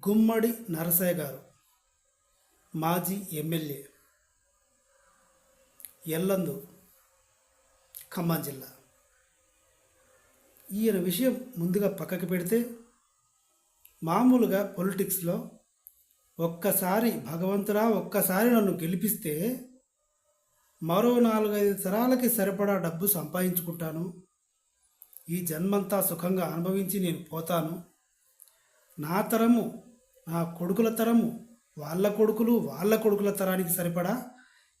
గుమ్మడి నరసయ్య గారు మాజీ ఎమ్మెల్యే ఎల్లందు ఖమ్మం జిల్లా. ఈయన విషయం ముందుగా పక్కకి పెడితే మామూలుగా పొలిటిక్స్లో ఒక్కసారి భగవంతుడా ఒక్కసారి నన్ను గెలిపిస్తే మరో నాలుగైదు తరాలకి సరిపడా డబ్బు సంపాదించుకుంటాను. ఈ జన్మంతా సుఖంగా అనుభవించి నేను పోతాను. నా తరము నా కొడుకుల తరము వాళ్ళ కొడుకులు వాళ్ళ కొడుకుల తరానికి సరిపడా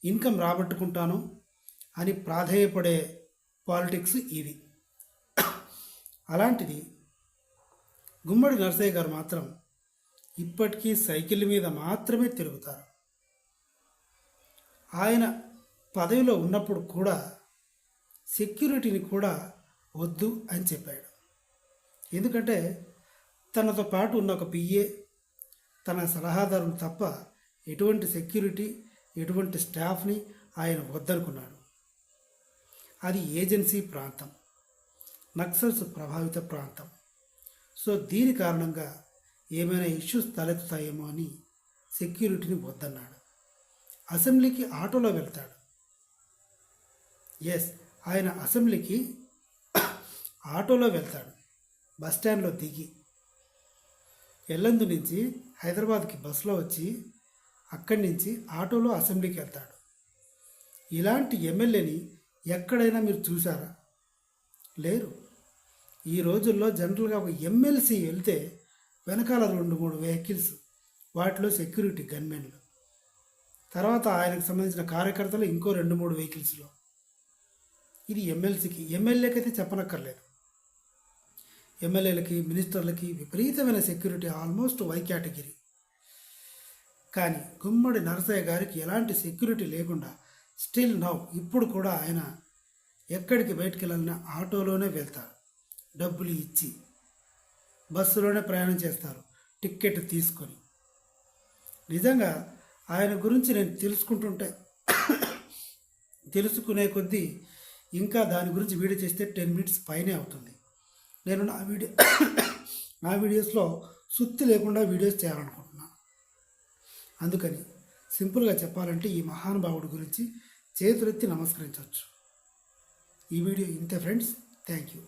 ఇన్కమ్ రాబట్టుకుంటాను అని ప్రాధేయపడే పాలిటిక్స్ ఇది. అలాంటిది గుమ్మడి నరసయ్య గారు మాత్రం ఇప్పటికీ సైకిల్ మీద మాత్రమే తిరుగుతారు. ఆయన పదవిలో ఉన్నప్పుడు కూడా సెక్యూరిటీని కూడా వద్దు అని చెప్పాడు. ఎందుకంటే తనతో పాటు ఉన్న ఒక పిఏ తన సలహాదారులు తప్ప ఎటువంటి సెక్యూరిటీ ఎటువంటి స్టాఫ్ని ఆయన వద్దనుకున్నాడు. అది ఏజెన్సీ ప్రాంతం. నక్సల్స్ ప్రభావిత ప్రాంతం. సో దీని కారణంగా ఏమైనా ఇష్యూస్ తలెత్తుతాయేమో అని సెక్యూరిటీని వద్దన్నాడు. అసెంబ్లీకి ఆటోలో వెళ్తాడు. ఎస్ ఆయన అసెంబ్లీకి ఆటోలో వెళ్తాడు. బస్ స్టాండ్లో దిగి ఎల్లందు నుంచి హైదరాబాద్కి బస్సులో వచ్చి అక్కడి నుంచి ఆటోలో అసెంబ్లీకి వెళ్తాడు. ఇలాంటి ఎమ్మెల్యేని ఎక్కడైనా మీరు చూసారా లేరు. ఈ రోజుల్లో జనరల్గా ఒక ఎమ్మెల్సీ వెళ్తే వెనకాల రెండు మూడు వెహికల్స్ వాటిలో సెక్యూరిటీ గన్మెన్లు. తర్వాత ఆయనకు సంబంధించిన కార్యకర్తలు ఇంకో రెండు మూడు వెహికల్స్లో. ఇది ఎమ్మెల్సీకి ఎమ్మెల్యేకి అయితే చెప్పనక్కర్లేదు. ఎమ్మెల్యేలకి మినిస్టర్లకి విపరీతమైన సెక్యూరిటీ ఆల్మోస్ట్ వై కేటగిరీ కానీ గుమ్మడి నరసయ్య గారికి ఎలాంటి సెక్యూరిటీ లేకుండా స్టిల్ నౌ ఇప్పుడు కూడా ఆయన ఎక్కడికి బయటికి వెళ్ళాలన్నా ఆటోలోనే వెళ్తారు. డబ్బులు ఇచ్చి బస్సులోనే ప్రయాణం చేస్తారు. టిక్కెట్ తీసుకొని. నిజంగా ఆయన గురించి నేను తెలుసుకుంటుంటే తెలుసుకునే కొద్దీ ఇంకా దాని గురించి వీడియో చేస్తే టెన్ మినిట్స్ పైనే అవుతుంది. నేను నా వీడియో నా వీడియోస్లో సుత్తి లేకుండా వీడియోస్ చేయాలనుకుంటున్నాను. అందుకని సింపుల్గా చెప్పాలంటే ఈ మహానుభావుడి గురించి చేతులెత్తి నమస్కరించవచ్చు. ఈ వీడియో ఇంతే ఫ్రెండ్స్. Thank you.